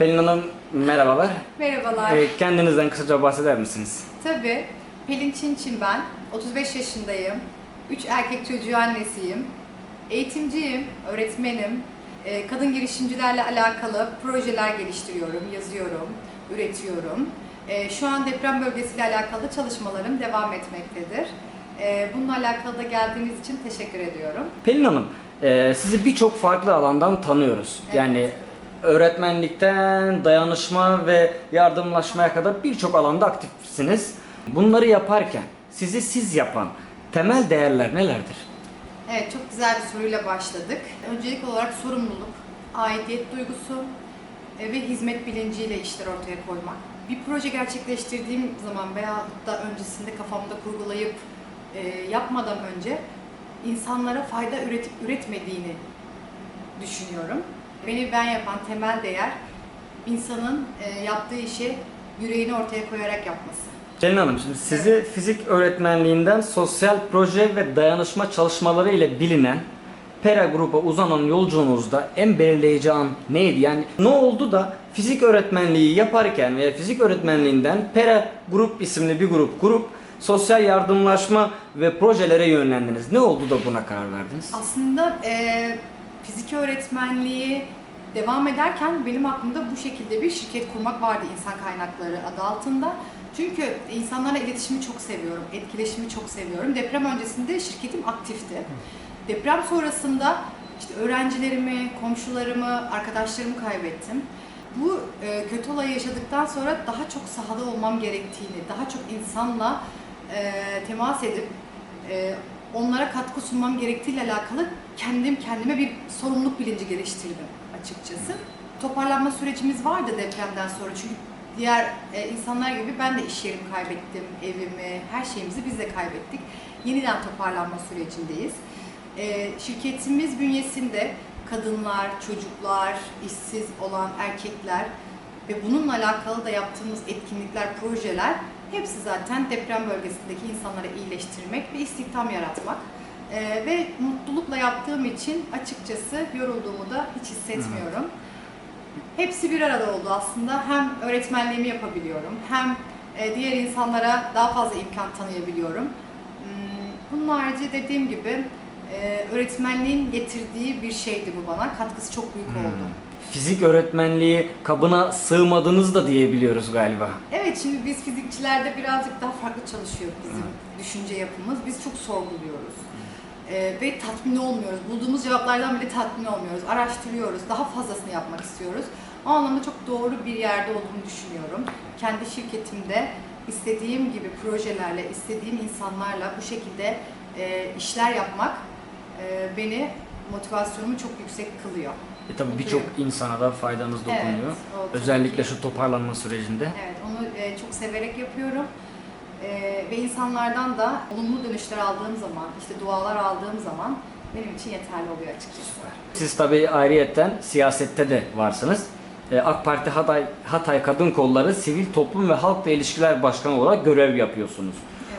Pelin Hanım merhabalar. Merhabalar. Ee, kendinizden kısaca bahseder misiniz? Tabii. Pelin Çinçin ben. 35 yaşındayım. 3 erkek çocuğu annesiyim. Eğitimciyim, öğretmenim. Ee, Kadın girişimcilerle alakalı projeler geliştiriyorum, yazıyorum, üretiyorum. Ee, Şu an deprem bölgesiyle alakalı çalışmalarım devam etmektedir. Ee, Bununla alakalı da geldiğiniz için teşekkür ediyorum. Pelin Hanım, e, sizi birçok farklı alandan tanıyoruz. Evet. Yani öğretmenlikten dayanışma ve yardımlaşmaya kadar birçok alanda aktifsiniz. Bunları yaparken sizi siz yapan temel değerler nelerdir? Evet, çok güzel bir soruyla başladık. Öncelik olarak sorumluluk, aidiyet duygusu e, ve hizmet bilinciyle işler ortaya koymak. Bir proje gerçekleştirdiğim zaman veya da öncesinde kafamda kurgulayıp e, yapmadan önce insanlara fayda üretip üretmediğini düşünüyorum. Beni ben yapan temel değer insanın e, yaptığı işi yüreğini ortaya koyarak yapması. Pelin Hanım, şimdi sizi fizik öğretmenliğinden sosyal proje ve dayanışma çalışmaları ile bilinen Pera gruba uzanan yolculuğunuzda en belirleyici an neydi? Yani ne oldu da fizik öğretmenliği yaparken veya fizik öğretmenliğinden Pera grup isimli bir grup kurup sosyal yardımlaşma ve projelere yönlendiniz. Ne oldu da buna karar verdiniz? Aslında e, fizik öğretmenliği devam ederken benim aklımda bu şekilde bir şirket kurmak vardı insan kaynakları adı altında. Çünkü insanlarla iletişimi çok seviyorum, etkileşimi çok seviyorum. Deprem öncesinde şirketim aktifti. Deprem sonrasında işte öğrencilerimi, komşularımı, arkadaşlarımı kaybettim. Bu e, kötü olayı yaşadıktan sonra daha çok sahada olmam gerektiğini, daha çok insanla e, temas edip e, onlara katkı sunmam gerektiğiyle alakalı kendim kendime bir sorumluluk bilinci geliştirdim açıkçası. Toparlanma sürecimiz vardı depremden sonra çünkü diğer e, insanlar gibi ben de iş yerimi kaybettim, evimi, her şeyimizi biz de kaybettik. Yeniden toparlanma sürecindeyiz. E, şirketimiz bünyesinde kadınlar, çocuklar, işsiz olan erkekler ve bununla alakalı da yaptığımız etkinlikler, projeler hepsi zaten deprem bölgesindeki insanları iyileştirmek ve istihdam yaratmak. Ee, ve mutlulukla yaptığım için açıkçası yorulduğumu da hiç hissetmiyorum. Hepsi bir arada oldu aslında. Hem öğretmenliğimi yapabiliyorum, hem e, diğer insanlara daha fazla imkan tanıyabiliyorum. Hmm, Bunun harici dediğim gibi e, öğretmenliğin getirdiği bir şeydi bu bana. Katkısı çok büyük oldu. Fizik öğretmenliği kabına sığmadınız da diyebiliyoruz galiba. Evet şimdi biz fizikçilerde birazcık daha farklı çalışıyor bizim düşünce yapımız. Biz çok sorguluyoruz. Ee, ve tatmin olmuyoruz. Bulduğumuz cevaplardan bile tatmin olmuyoruz. Araştırıyoruz. Daha fazlasını yapmak istiyoruz. O anlamda çok doğru bir yerde olduğunu düşünüyorum. Kendi şirketimde istediğim gibi projelerle, istediğim insanlarla bu şekilde e, işler yapmak e, beni motivasyonumu çok yüksek kılıyor. E tabii birçok insana da faydanız dokunuyor. Evet, o tabii Özellikle şu toparlanma sürecinde. Evet, onu e, çok severek yapıyorum. E, ve insanlardan da olumlu dönüşler aldığım zaman, işte dualar aldığım zaman benim için yeterli oluyor açıkçası. Siz tabii ayrıyetten siyasette de varsınız. Ee, AK Parti Hatay, Hatay Kadın Kolları Sivil Toplum ve Halkla İlişkiler Başkanı olarak görev yapıyorsunuz.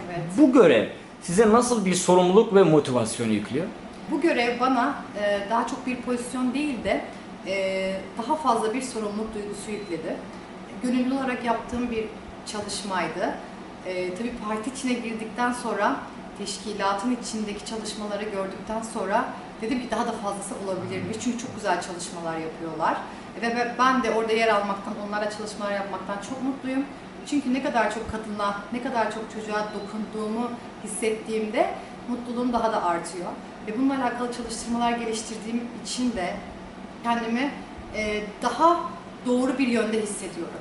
Evet. Bu görev size nasıl bir sorumluluk ve motivasyon yüklüyor? Bu görev bana e, daha çok bir pozisyon değil de e, daha fazla bir sorumluluk duygusu yükledi. Gönüllü olarak yaptığım bir çalışmaydı. E, tabii parti içine girdikten sonra teşkilatın içindeki çalışmaları gördükten sonra dedim ki daha da fazlası olabilirmiş. Çünkü çok güzel çalışmalar yapıyorlar. Ve ben de orada yer almaktan, onlarla çalışmalar yapmaktan çok mutluyum. Çünkü ne kadar çok kadına, ne kadar çok çocuğa dokunduğumu hissettiğimde mutluluğum daha da artıyor. Ve bununla alakalı çalıştırmalar geliştirdiğim için de kendimi e, daha doğru bir yönde hissediyorum.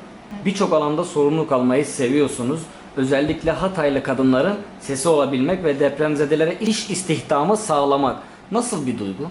Birçok alanda sorumluluk almayı seviyorsunuz. Özellikle Hataylı kadınların sesi olabilmek ve depremzedelere iş istihdamı sağlamak. Nasıl bir duygu?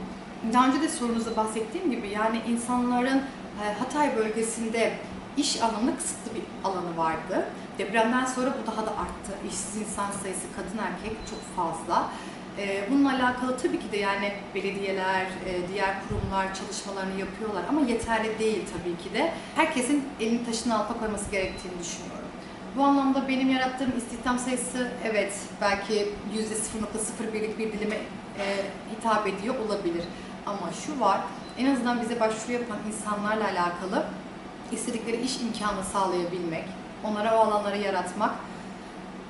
Daha önce de sorunuzda bahsettiğim gibi yani insanların e, Hatay bölgesinde iş alanı kısıtlı bir alanı vardı. Depremden sonra bu daha da arttı. İşsiz insan sayısı kadın erkek çok fazla. E, Bununla alakalı tabii ki de yani belediyeler, e, diğer kurumlar çalışmalarını yapıyorlar ama yeterli değil tabii ki de. Herkesin elini taşın altına koyması gerektiğini düşünüyorum. Bu anlamda benim yarattığım istihdam sayısı evet belki %0.01'lik bir dilime e, hitap ediyor olabilir. Ama şu var, en azından bize başvuru yapan insanlarla alakalı istedikleri iş imkanı sağlayabilmek, onlara o alanları yaratmak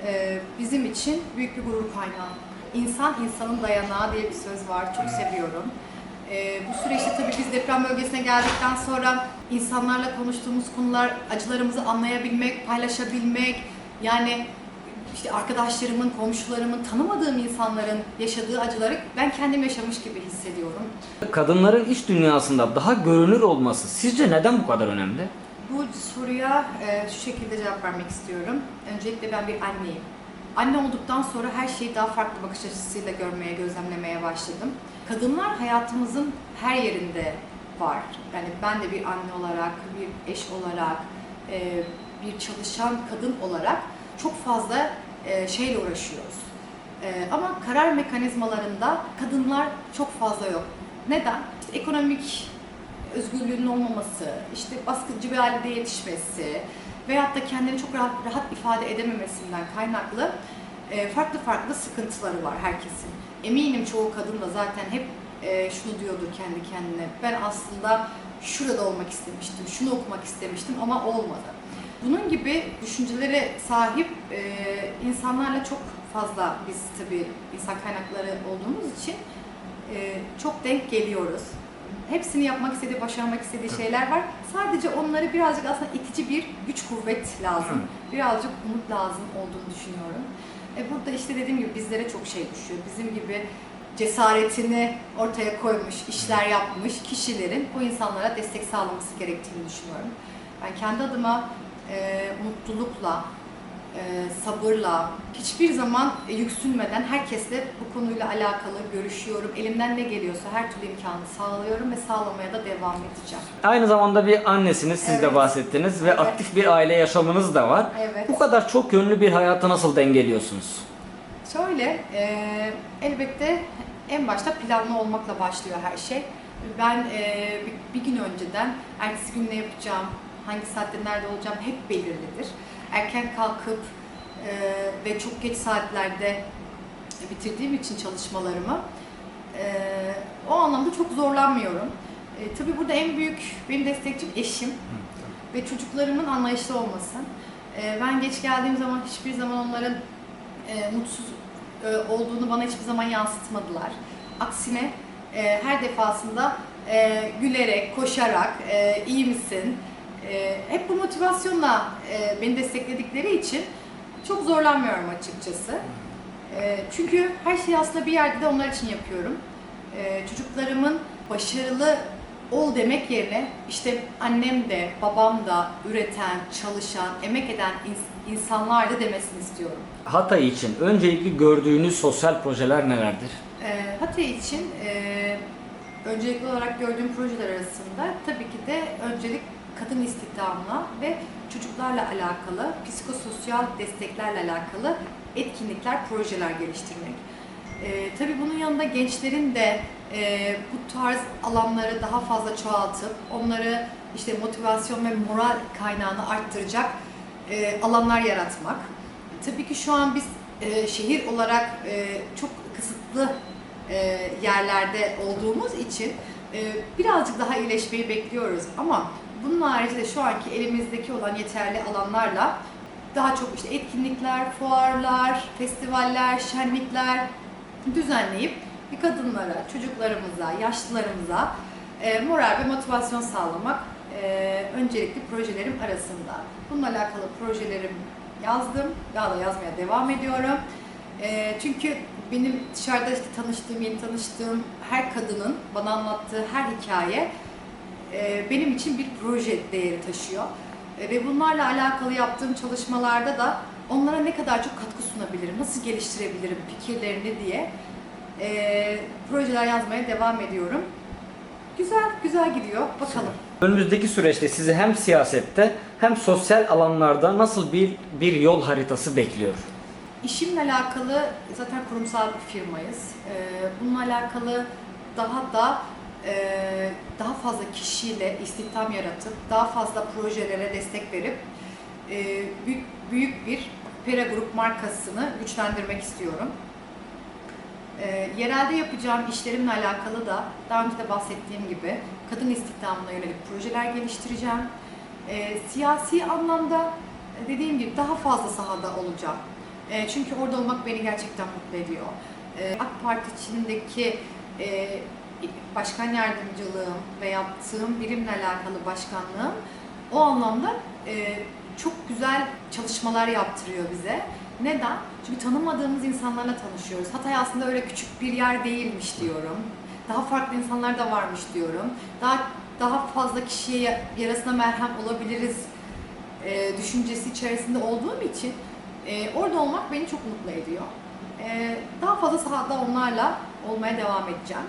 e, bizim için büyük bir gurur kaynağı. İnsan insanın dayanağı diye bir söz var, çok seviyorum. E, bu süreçte tabii biz deprem bölgesine geldikten sonra insanlarla konuştuğumuz konular, acılarımızı anlayabilmek, paylaşabilmek, yani işte arkadaşlarımın, komşularımın, tanımadığım insanların yaşadığı acıları ben kendim yaşamış gibi hissediyorum. Kadınların iş dünyasında daha görünür olması sizce neden bu kadar önemli? Bu soruya e, şu şekilde cevap vermek istiyorum. Öncelikle ben bir anneyim. Anne olduktan sonra her şeyi daha farklı bakış açısıyla görmeye, gözlemlemeye başladım. Kadınlar hayatımızın her yerinde var. Yani ben de bir anne olarak, bir eş olarak, e, bir çalışan kadın olarak çok fazla e, şeyle uğraşıyoruz. E, ama karar mekanizmalarında kadınlar çok fazla yok. Neden? İşte ekonomik özgürlüğünün olmaması, işte baskıcı bir ailede yetişmesi veyahut da kendini çok rahat, rahat ifade edememesinden kaynaklı e, farklı farklı sıkıntıları var herkesin. Eminim çoğu kadın da zaten hep şunu diyordur kendi kendine. Ben aslında şurada olmak istemiştim, şunu okumak istemiştim ama olmadı. Bunun gibi düşüncelere sahip e, insanlarla çok fazla biz tabii insan kaynakları olduğumuz için e, çok denk geliyoruz. Hepsini yapmak istediği, başarmak istediği şeyler var. Sadece onları birazcık aslında itici bir güç kuvvet lazım. Birazcık umut lazım olduğunu düşünüyorum. E burada işte dediğim gibi bizlere çok şey düşüyor. Bizim gibi cesaretini ortaya koymuş, işler yapmış kişilerin o insanlara destek sağlaması gerektiğini düşünüyorum. Ben kendi adıma e, mutlulukla, e, sabırla, hiçbir zaman yüksünmeden herkesle bu konuyla alakalı görüşüyorum. Elimden ne geliyorsa her türlü imkanı sağlıyorum ve sağlamaya da devam edeceğim. Aynı zamanda bir annesiniz siz de Evet. bahsettiniz ve Evet. aktif bir aile yaşamınız da var. Evet. Bu kadar çok yönlü bir hayatı nasıl dengeliyorsunuz? Şöyle, e, elbette en başta planlı olmakla başlıyor her şey. Ben e, bir, bir gün önceden ertesi gün ne yapacağım, hangi saatte nerede olacağım hep belirlidir. Erken kalkıp e, ve çok geç saatlerde bitirdiğim için çalışmalarımı e, o anlamda çok zorlanmıyorum. E, tabii burada en büyük benim destekçim eşim ve çocuklarımın anlayışlı olması. E, ben geç geldiğim zaman hiçbir zaman onların e, mutsuz e, olduğunu bana hiçbir zaman yansıtmadılar. Aksine e, her defasında e, gülerek, koşarak, e, iyi misin? E, hep bu motivasyonla e, beni destekledikleri için çok zorlanmıyorum açıkçası. E, çünkü her şeyi aslında bir yerde de onlar için yapıyorum. E, çocuklarımın başarılı ol demek yerine işte annem de, babam da üreten, çalışan, emek eden ins- insanlar da demesini istiyorum. Hatay için öncelikli gördüğünüz sosyal projeler nelerdir? Ee, Hatay için e, öncelikli olarak gördüğüm projeler arasında tabii ki de öncelik kadın istihdamına ve çocuklarla alakalı, psikososyal desteklerle alakalı etkinlikler, projeler geliştirmek. Ee, tabii bunun yanında gençlerin de e, bu tarz alanları daha fazla çoğaltıp onları işte motivasyon ve moral kaynağını arttıracak e, alanlar yaratmak. Tabii ki şu an biz e, şehir olarak e, çok kısıtlı e, yerlerde olduğumuz için e, birazcık daha iyileşmeyi bekliyoruz ama bunun haricinde şu anki elimizdeki olan yeterli alanlarla daha çok işte etkinlikler, fuarlar, festivaller, şenlikler düzenleyip bir kadınlara, çocuklarımıza, yaşlılarımıza e, moral ve motivasyon sağlamak e, öncelikli projelerim arasında. Bununla alakalı projelerim yazdım, daha da yazmaya devam ediyorum. E, çünkü benim dışarıda işte tanıştığım, yeni tanıştığım her kadının bana anlattığı her hikaye e, benim için bir proje değeri taşıyor. E, ve bunlarla alakalı yaptığım çalışmalarda da onlara ne kadar çok katkı sunabilirim, nasıl geliştirebilirim fikirlerini diye e, projeler yazmaya devam ediyorum. Güzel, güzel gidiyor. Bakalım. Önümüzdeki süreçte sizi hem siyasette hem sosyal alanlarda nasıl bir bir yol haritası bekliyor? İşimle alakalı zaten kurumsal bir firmayız. Ee, bununla alakalı daha da e, daha fazla kişiyle istihdam yaratıp daha fazla projelere destek verip e, büyük, bir Pera Grup markasını güçlendirmek istiyorum. Ee, yerelde yapacağım işlerimle alakalı da daha önce de bahsettiğim gibi kadın istihdamına yönelik projeler geliştireceğim. E, siyasi anlamda e, dediğim gibi daha fazla sahada olacağım. E, çünkü orada olmak beni gerçekten mutlu ediyor. E, AK Parti içindeki e, başkan yardımcılığım ve yaptığım birimle alakalı başkanlığım o anlamda çok güzel çalışmalar yaptırıyor bize. Neden? Çünkü tanımadığımız insanlarla tanışıyoruz. Hatay aslında öyle küçük bir yer değilmiş diyorum. Daha farklı insanlar da varmış diyorum. Daha daha fazla kişiye yarasına merhem olabiliriz e, düşüncesi içerisinde olduğum için e, orada olmak beni çok mutlu ediyor. E, daha fazla sahada onlarla olmaya devam edeceğim.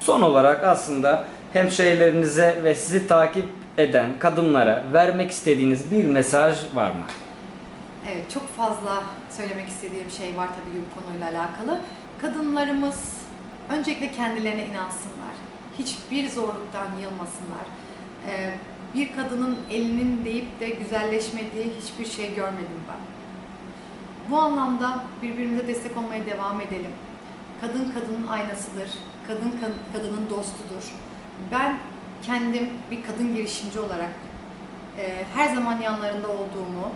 Son olarak aslında hemşehrilerinize ve sizi takip eden kadınlara vermek istediğiniz bir mesaj var mı? Evet, çok fazla söylemek istediğim şey var tabii bu konuyla alakalı. Kadınlarımız öncelikle kendilerine inansınlar. Hiçbir zorluktan yılmasınlar. Ee, bir kadının elinin değip de güzelleşmediği hiçbir şey görmedim ben. Bu anlamda birbirimize destek olmaya devam edelim. Kadın kadının aynasıdır. Kadın kad- kadının dostudur. Ben kendim bir kadın girişimci olarak e, her zaman yanlarında olduğumu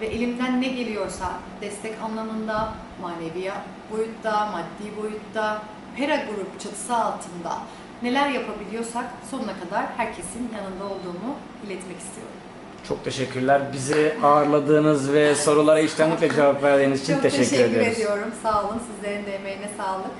ve elimden ne geliyorsa destek anlamında, manevi boyutta, maddi boyutta, Pera Grup çatısı altında neler yapabiliyorsak sonuna kadar herkesin yanında olduğumu iletmek istiyorum. Çok teşekkürler. Bizi ağırladığınız ve sorulara içtenlikle cevap verdiğiniz için Çok teşekkür, teşekkür ediyoruz. ediyorum. Sağ olun. Sizlerin de emeğine sağlık.